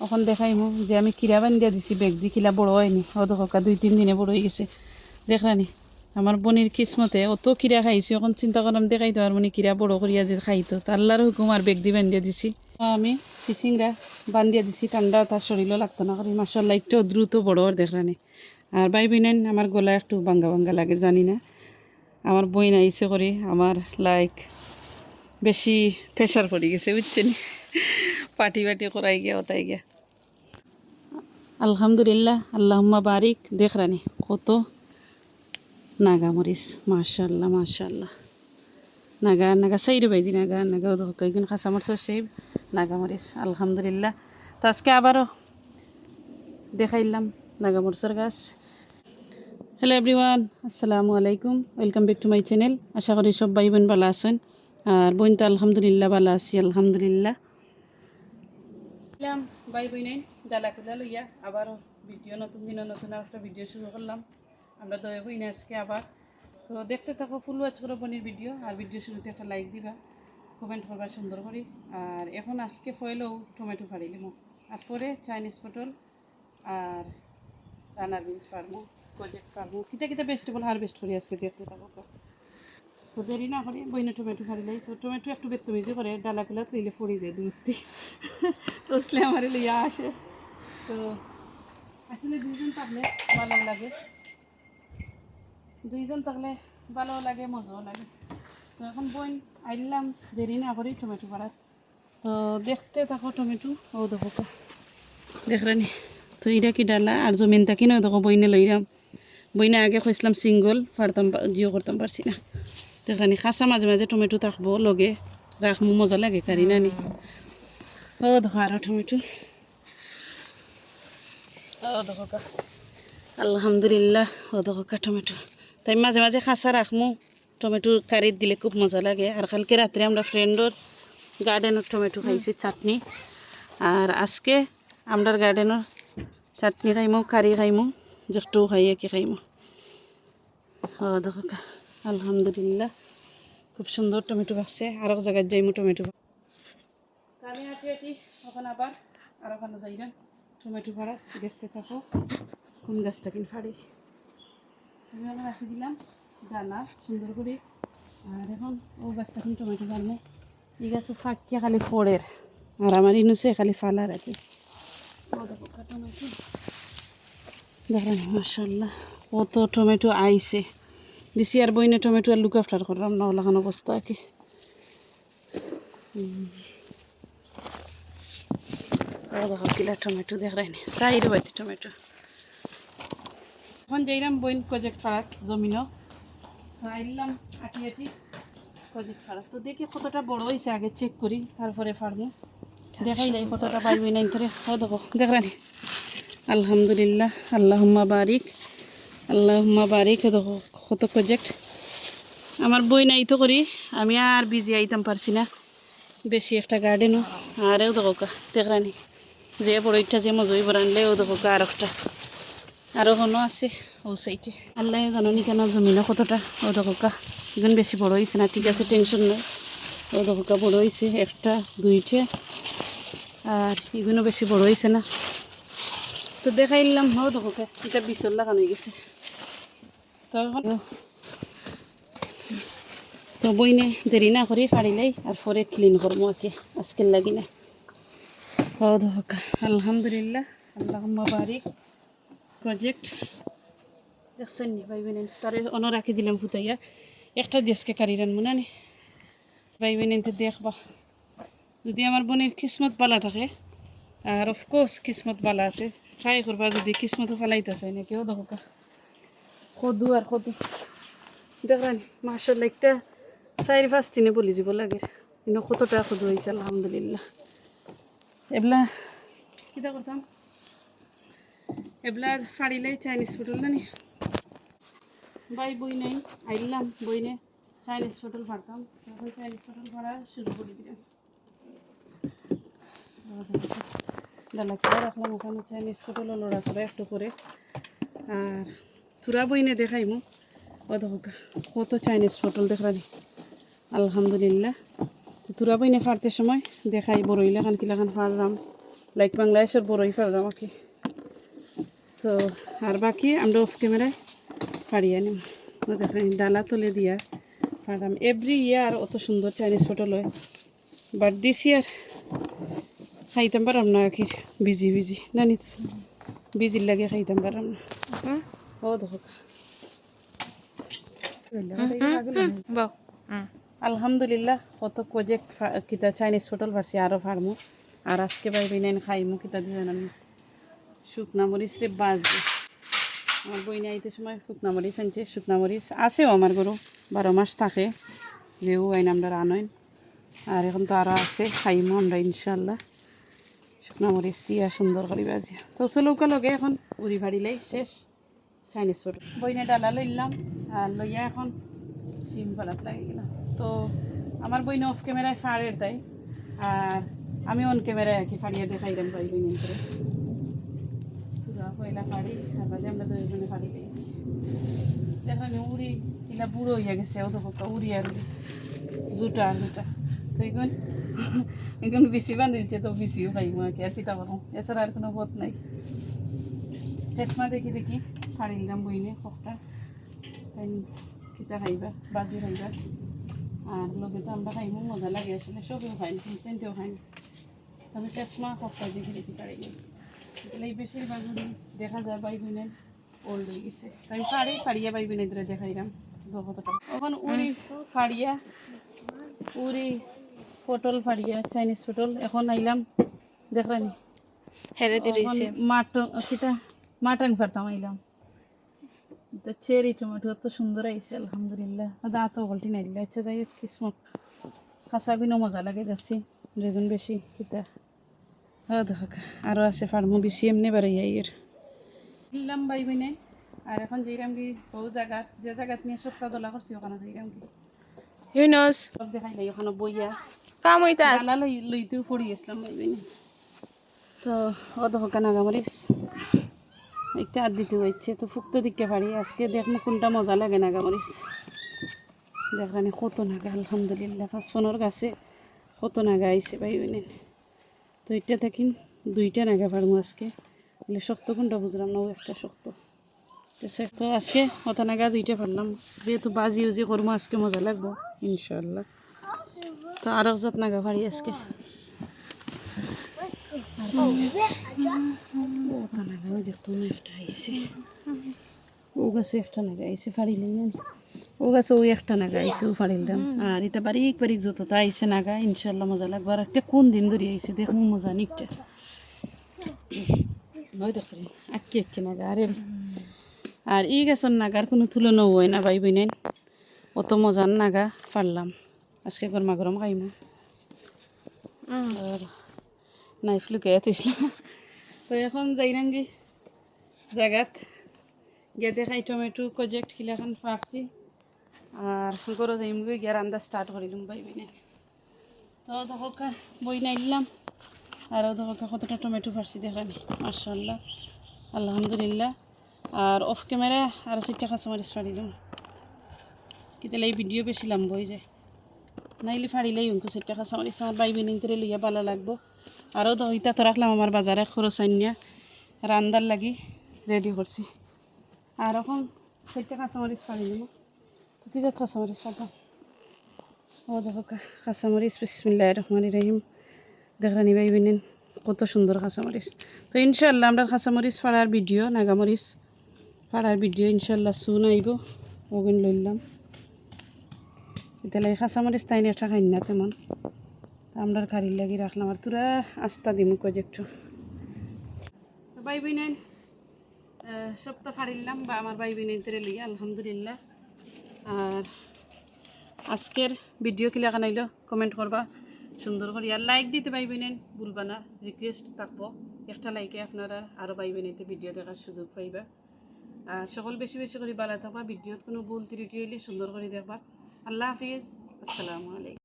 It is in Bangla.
এখন দেখাইমু যে আমি কিরা বান্ধিয়া দিছি বেগ দি কিলা বড় হয়নি ও দেখো কা দুই, তিন দিনে বড় হয়ে গেছে। দেখলানি আমার বোনের কিসমতে অত কিরা খাইছি এখন চিন্তা করলাম দেখাই তো আর মানে কিরা বড় করিয়া যে খাইতো তা আল্লাহর হুকুম আর বেগ দি বান্ধিয়া দিছি। আমি সিসিংরা বান্ধিয়া দিছি ঠান্ডা তার শরীরও লাগতো না করি মাসাল্লাহ একটু দ্রুত বড় আর দেখলানি আর ভাই বোনেন আমার গলা একটু বাঙ্গা বাঙ্গা লাগে, জানি না। আমার বই আইসে করে আমার লাইক বেশি প্রেশার পড়ে গেছে বুঝছেন পাটি বাটি করাই গিয়া ওতাই গিয়া। আলহামদুলিল্লাহ, আল্লাহম্মা বারিক, দেখ রানি, কত নাগা মরিচ মাশাল্লাহ মাশাল্লাহ নাগা নাগা সাইড বাইদি, নাগা নাগা মরিচ সেই নাগা মরিচ আলহামদুলিল্লাহ। তো আজকে আবারও দেখাইলাম নাগা মরিচের গাছ। হ্যালো এভরিওয়ান, আসসালামু আলাইকুম, welcome back to my channel. আশা করি সব ভাই বোন ভালো আছেন। আর বোন তো আলহামদুলিল্লাহ ভালো আছি, আলহামদুলিল্লাহ। এলাম ভাই বোন ডালা কুলা লইয়া আবারও ভিডিও নতুন দিন, নতুন একটা ভিডিও শুরু করলাম। আমরা দয়া বই না আজকে আবার। তো দেখতে থাকো, ফুল ওয়াচ করো বোনের ভিডিও, আর ভিডিও শুরুতে একটা লাইক দিবা কমেন্ট করবা সুন্দর করে। আর এখন আজকে ফয়েলেও টমেটো ফাড়িলিম আর পরে চাইনিজ পটল আর রানার বিনস ফার্মো প্রজেক্ট ফার্মো কিতা কিতা ভেজিটেবল হারভেস্ট করি আজকে দেখতে থাকো। তো দেরি না করি বইনা টমেটো ফাড়িলাই তো টমেটো একটু বেতমিজি করে ডালাগুলা তুইলে পড়ে যায় দূরত্বে তো আসলে আমার লইয়া আসে। তো আসলে দুইজন থাকলে ভালো লাগে। দুইজন থাকলে ভালো লাগে, মজাও লাগে। তো এখন বইন আইলাম দেরি না করি টমেটো পাড়ার তো দেখতে থাকো টমেটো, ও দেখো। দেখরানি তো এটা কি ডালা? আর জমিনটা কিনো দেখো, বইনে লইলাম। বইনে আগে কইসলাম সিঙ্গল পারতাম জিও করতাম, পারছি না। দেখরানি খাসা মাঝে মাঝে টমেটো থাকব, লগে রাখমু মজা লাগে কারি নানি। ও দেখো আরও টমেটো। ও দেখো কা। আলহামদুলিল্লাহ ও দেখো কা টমেটো। তাই মাঝে মাঝে খাসা রাখমু টমেটো কারিত দিলে খুব মজা লাগে। আর কালকে রাত্রে আমরা ফ্রেন্ডর গার্ডেনের টমেটো খাইছি, চাটনি। আর আজকে আমরার গার্ডেনের চাটনি খাইমু কারি খাইমু যেটু খাই একে খাইমু। ও দেখো কা। আলহামদুলিল্লাহ। খুব সুন্দর টমেটো পাচ্ছে আর এক জায়গায় যাইমু টমেটো আমি হাঁটি হাঁটি ওখানে আবার আর ওখানে যাইলাম টমেটো ভাড়া দেখতে থাকো। কোন গাছটা কিন ফাড়ি। আমি আবার রাখি দিলাম ডালা সুন্দর করে। আর এখন ও গাছটা কিন টমেটো ফাড়মো এই গাছ ফাঁকিয়া খালি ফোড়ের আর আমার ইনুসে খালি ফালা রাখি। ও দেখো কা টমেটো দেখেন মাসাল্লাহ কত টমেটো আইছে। দিছি আর বইনে টমেটো আর লুক আফটার করলাম না ওলাখান অবস্থা কি দেখো কিলা টমেটো দেখাইনি সাইড বাইতে টমেটো। এখন যাইলাম বইন প্রজেক্ট পাড়াত, জমিনও। আইলাম আটি আটি প্রজেক্ট পাড়াত। তো দেখি কতটা বড় হয়েছে আগে চেক করি, তারপরে দেখাই দেখাইলাই কতটা পাইবই নাই ধরে ও দেখো দেখানি আলহামদুলিল্লাহ, আল্লাহুম্মা বারিক আল্লাহুম্মা বারিক দেখো। কত প্রজেক্ট আমার বই নাই তো করি। আমি আর বিজি আইতাম পারছি না। বেশি একটা গার্ডেনও আরেও দেখো দেখরানি যে বড় ইচ্ছা যে বরানলে ও দেখো আর একটা। আরও কোনো আছে? ও সাইডে আল্লাহ জানো কেন জমিনও কতটা? ও দেখো এখন বেশি বড় হয়েছে না। ঠিক আছে টেনশন নাই। ও দেখো বড় হয়েছে একটা, দুইটা। আর এগুলো বেশি বড় হয়েছে না। তো দেখাইলাম। ও দেখো এটা বিচল লাগানো গেছে। তো এখন তো বইনে দেরি না করে ফাড়িলাই আর পরে ক্লিন করব আকে আজকের লাগি না। ও দেখো আলহামদুলিল্লাহ আল্লাহ বারিক। প্রজেক্ট দেখছেন নি ভাই বোনেন তারে অন রাখি দিলাম ফুটাইয়া একটা দেশকে কারি রান মনে নি? ভাই বোনেন তো দেখবা, যদি আমার বোনের কিসমত বালা থাকে, আর অফকোর্স কিসমত বালা আছে ট্রাই করবা যদি কিসমতও ফেলাইতেছে না, কেউ দেখো কদু আর কদু দেখেন মাসাল্লাহ একটা চারি পাঁচ দিনে বলি যাব লাগে কিন্তু কতটা কদু হয়েছে আলহামদুলিল্লাহ এগুলা কিতা করতাম এগুলা ফাড়িলাই চাইনিজ পটল না বাই বই নাই আইলাম বই নে চাইনিজ পটল ফাড়তাম চাইনিজ পটল ফাড়া শুরু করে দিলাম ডালা রাখলাম ওখানে চাইনিজ পটল লড়াচড়া একটু করে আর থুরা বইনে দেখাইমু। ও দেখো, কত চাইনিজ পটল দেখানি আলহামদুলিল্লাহ। তুরা বইনে ফাড়তে সময় দেখাই বড়ইলা খান কিলা খান ফাড়লাম লাইক বাংলাদেশের বড়ই পারলাম আমাকে তো, আর বাকি আমরা অফ ক্যামেরায় পাড়িয়ে নিম ও দেখেন ডালা তুলে দিয়া পারলাম এভরি ইয়ার অত সুন্দর চাইনিজ ফটো হয়। বাট দিস ইয়ার খাইতাম পারাম না আখির বিজি বিজি না নিতে বিজির লাগে খাইতাম পারাম না। ও আলহামদুলিল্লাহ কত প্রজেক্ট কিতা চাইনিজ ফটোল পারছি আরও ফার্মু আর আজকে পাইবি নেন খাইমু কিতা দিবেন আমি। শুকনা মরিচ রে বাজবে আমার বইনে আইতে সময় শুকনা মরিচ আনছে শুকনা মরিচ আছেও আমার গরু বারো মাস থাকে। যেও আইন আমরা আনইন। আর এখন তো আরও আছে খাইমু আমরা ইনশাল্লাহ শুকনা মরিচ দিয়া সুন্দর করে বাজি তো চলৌকা লগে এখন উড়ি ভাড়িলাই শেষ। চাইনিজ ফটো বইনে ডালা লইলাম আর লইয়া এখন সিম পালাত লাগে গেলাম। তো আমার বইনে অফ ক্যামেরায় ফাড়ের দেয়। আর আমি অন ক্যামেরায় আর কি ফাড়িয়ে দেখাইলাম ভাই বইনের করে পয়লা ফাড়ি, তারপরে আমরা দুজনে ফাড়ি দিই। দেখেন উড়ি কিলা বুড়ো হইয়া গেছে, ও তো উড়ি আর জুটা আর জুটা তো বেশি বান্ধিলছে, তো বেশিও খাইব আর কি আর কিতা করো এছাড়া আর কোনো পথ নাই। হেসমা দেখি দেখি। দিলাম বইনে তাই কিতা খাইবা বাজি খাইবা। আর লগে তো আমরা খাইমু মজা লাগে আসলে সবেও খাই তেনতেও খাই তবে চেষ্মা কখটা দেখি দেখি পারি এই বেশিরভাগ দেখা যায় বাই বোনের ওল্ড হয়ে গেছে। তাই পারি ফাড়িয়া বাই বোনের ধরে দেখাইলাম। কতটা। এখন উড়ি ফাড়িয়া উড়ি পটল ফাড়িয়া চাইনিজ পটল। এখন আইলাম দেখলাম হেরে মাট কিতা? মাটাং ফারতাম আইলাম। তো চেরি টমেটো এত সুন্দর আইছে আলহামদুলিল্লাহ। দাঁত গল্টি নাইলে আচ্ছা যাই কিসমত। কাঁচা গুলো মজা লাগে যাচ্ছি বেগুন বেশি কিতা ও দেখো আরও আছে ফার্মু বেশি এমনি বাড়াই এর। দিলাম বাই বিনে আর এখন যাইরাম কি বহু জায়গাত যে জায়গাত নিয়ে সপ্তাহ দোলা করছি ওখানে যাইরাম কি। ইউনুস সব দেখাই লাই ওখানে বইয়া। কাম হইতাস গালা লই লইতেও পড়ি গেছিলাম বাই বিনে। তো ও দেখো কানাগামরিস। একটা আর দিতে হচ্ছে, তো ফুক্ত দিকে পারি। আজকে দেখমু কোনটা মজা লাগে নাগামরিস দেখানি কত নাগা আলহামদুলিল্লাহ পাঁচফোনের গাছে কত নাগা আইছে ভাই বিনে। তো এটা দেখিন, দুইটা নাগা পারমু আজকে। বলে শক্ত কোনটা বুঝলাম না, ও একটা শক্ত। তো আজকে অত নাগা দুইটা পারলাম। যেহেতু বাজি উজি করব আজকে মজা লাগবো ইনশাল্লাহ তো আরও জাত নাগা পারি আজকে। ওটা নাগা দেখতো না একটা আইছে ও গাছে একটা নাগা আইছে ফাড়িলে ও গাছে ওই একটা নাগা আইছে ও ফাড়িলাম আর এটা বারিক বারিক যতটা আইছে নাগা ইনশাল্লাহ মজা লাগবে আর একটা কোন দিন ধরে আইছে দেখুন মজা নিকটা ওই দেখো আক্কি আক্কি নাগা আরে আর এই গাছের নাগার কোনো তুলনা হয় না ভাই বোনেন অত মজার নাগা পারলাম আজকে গরমা গরম খাইমু আর নাইফ লুকিয়ে থৈছিলাম তো এখন যাইরাঙ্গি জায়গাত গিয়ে দেখাই টমেটো প্রজেক্ট খিলাখান পারছি। আর গরো যাইমগে, গিয়ে রান্দা স্টার্ট করিলাম ভাই বোনে তো দেখো বই নাইলাম আর দেখো কতটা টমেটো পারছি দেখানি মার্শাল্লাহ আলহামদুলিল্লাহ। আর অফ ক্যামেরা আর চারটা কাঁচামরিচ ফাড়িলাম কেতিয়ালে এই ভিডিও বেশি লাম্ব হয়ে যায়। নাইলে ফাড়িলেই উনকো চারটা কাঁচামরিচ আমার বাই বিনিন করে লইয়া ভালো লাগবো। আরও তো ইতা তো রাখলাম আমার বাজারে খরচ আনিয়া রান্দার লাগি রেডি করছি। আর এখন চারটা কাঁচামরিচ ফাড়ি দেবো। তো কি যাত কাঁচামরিচ ফাটাম ও দেখো কাঁচামরিচ, বিসমিল্লাহ রহমান রহিম। দেখলানি বাই বিনিন, কত সুন্দর কাঁচামরিচ। তো ইনশাল্লাহ আমরা কাঁচামরিচ ফাড়ার ভিডিও, নাগামরিচ ফাড়ার ভিডিও ইনশাল্লাহ শুন আইব। ওগুন লইলাম। এতিয়ালে কাঁচামরিচ তাইনি একটা খাই না তেমন। আমরা খারি লাগি রাখলাম আর তোরা আস্তা দিমু প্রজেক্ট বাই বিনাইন সপ্তাহ ফাড়িলাম বা আমার বাই বিনাইন তেরে লইয়া, আলহামদুলিল্লাহ। আর আজকের ভিডিও কিলা কানাইল কমেন্ট করবা, সুন্দর করে। আর লাইক দিতে পাইবেন ভুলবা না রিকোয়েস্ট থাকব। একটা লাইকে আপনারা আরও পাইবেন এতে ভিডিও দেখার সুযোগ পাইবা। আর সকল বেশি বেশি করে ভালো থাকবা, ভিডিওত কোনো ভুল ত্রুটি হইলে সুন্দর করে দেখবা। আল্লাহ হাফিজ, আসসালামু আলাইকুম।